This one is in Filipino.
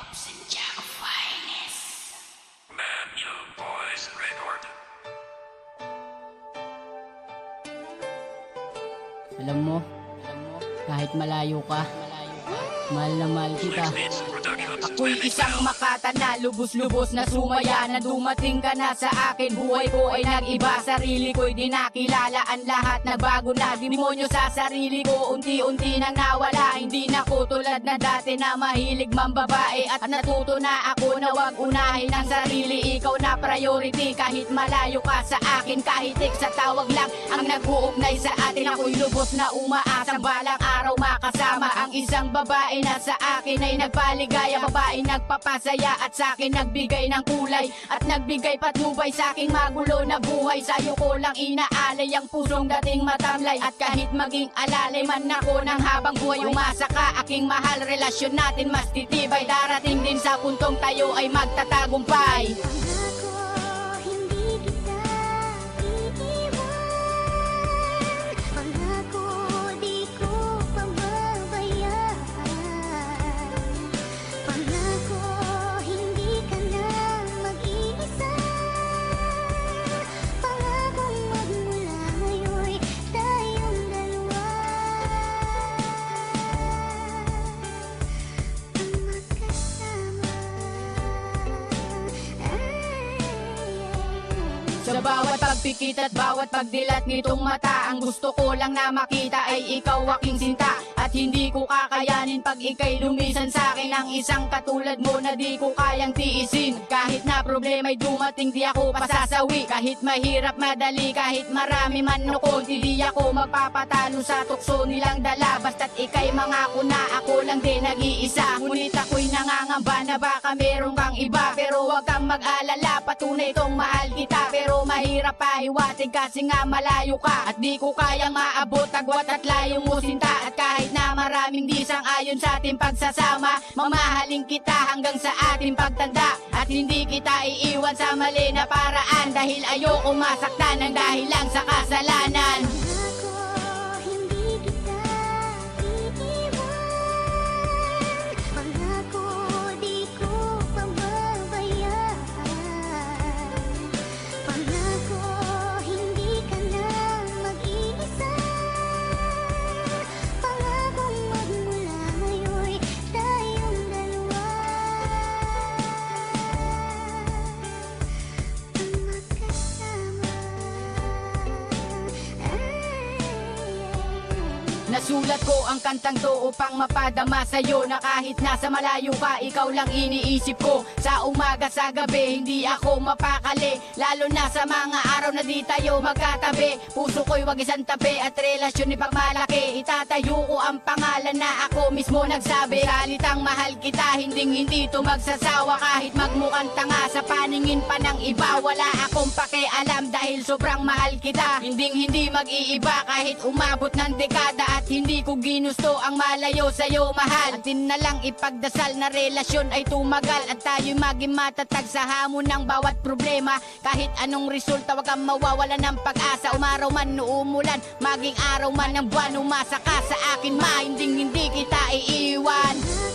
Pops and Jack finest. Mansion Boys Record. Alam mo, kahit malayo ka, mahal na mahal kita. It's production. Ako'y isang makata na lubos-lubos na sumaya. Na dumating ka na sa akin Buhay ko ay nag-iba. Sarili ko'y di nakilala. Ang lahat nagbago na Demonyo sa sarili ko. Unti-unti nang nawala. Hindi na ko tulad na dati Na mahilig mambabae. At natuto na ako na wag unahin ang sarili. Ikaw na priority. Kahit malayo ka sa akin Kahit sa tawag lang Ang nag-uugnay sa atin. Ako'y lubos na umaasang Balang araw makasama. Ang isang babae na sa akin ay nagpaligaya Babae nagpapasaya at sa akin nagbigay ng kulay. At nagbigay patnubay sa aking magulo na buhay. Sa'yo ko lang inaalay ang pusong dating matamlay. At kahit maging alalay man ako ng habang buhay Umasa ka aking mahal. Relasyon natin mas titibay. Darating din sa puntong tayo ay magtatagumpay Bawat pagpikit at bawat pagdilat nitong mata. Ang gusto ko lang na makita ay ikaw aking sinta. At hindi ko kakayanin pag ikay lumisan sa akin Ang isang katulad mo na di ko kayang tiisin. Kahit na problema'y dumating di ako pasasawi. Kahit mahirap madali kahit marami man o konti Di ako magpapatalo sa tukso nilang dala. Basta't ikay mangako na ako lang din nag-iisa. Ngunit ako'y nangangamba na baka meron kang iba Pero wag kang mag-alala. Patunay pahiwatig kasi nga malayo ka. At di ko kayang maabot agwat at layo mo sinta At kahit na maraming di sang-ayon sa ating pagsasama Mamahalin kita hanggang sa ating pagtanda. At hindi kita iiwan sa mali na paraan Dahil ayoko masaktan ng dahil lang sa kasalanan Nasulat ko ang kantang to upang mapadama sa'yo Na kahit nasa malayo ka, ikaw lang iniisip ko. Sa umaga, sa gabi, hindi ako mapakali Lalo na sa mga araw na di tayo magkatabi. Puso ko'y wag isang tabi at relasyon ipagmalaki Itatayo ko ang pangalan na ako mismo nagsabi. Salitang mahal kita, hinding hindi to magsasawa. Kahit magmukhang tanga sa paningin pa ng iba Wala akong pakialam dahil sobrang mahal kita. Hinding hindi mag-iiba kahit umabot ng dekada At hindi ko ginusto ang malayo sa'yo mahal. Atin na lang ipagdasal na relasyon ay tumagal. At tayo'y maging matatag sa hamon ng bawat problema. Kahit anong resulta wag kang mawawala ng pag-asa. Umaraw man o umulan, maging araw man ng buwan. Umasa ka sa akin ma, hinding hindi kita iiwan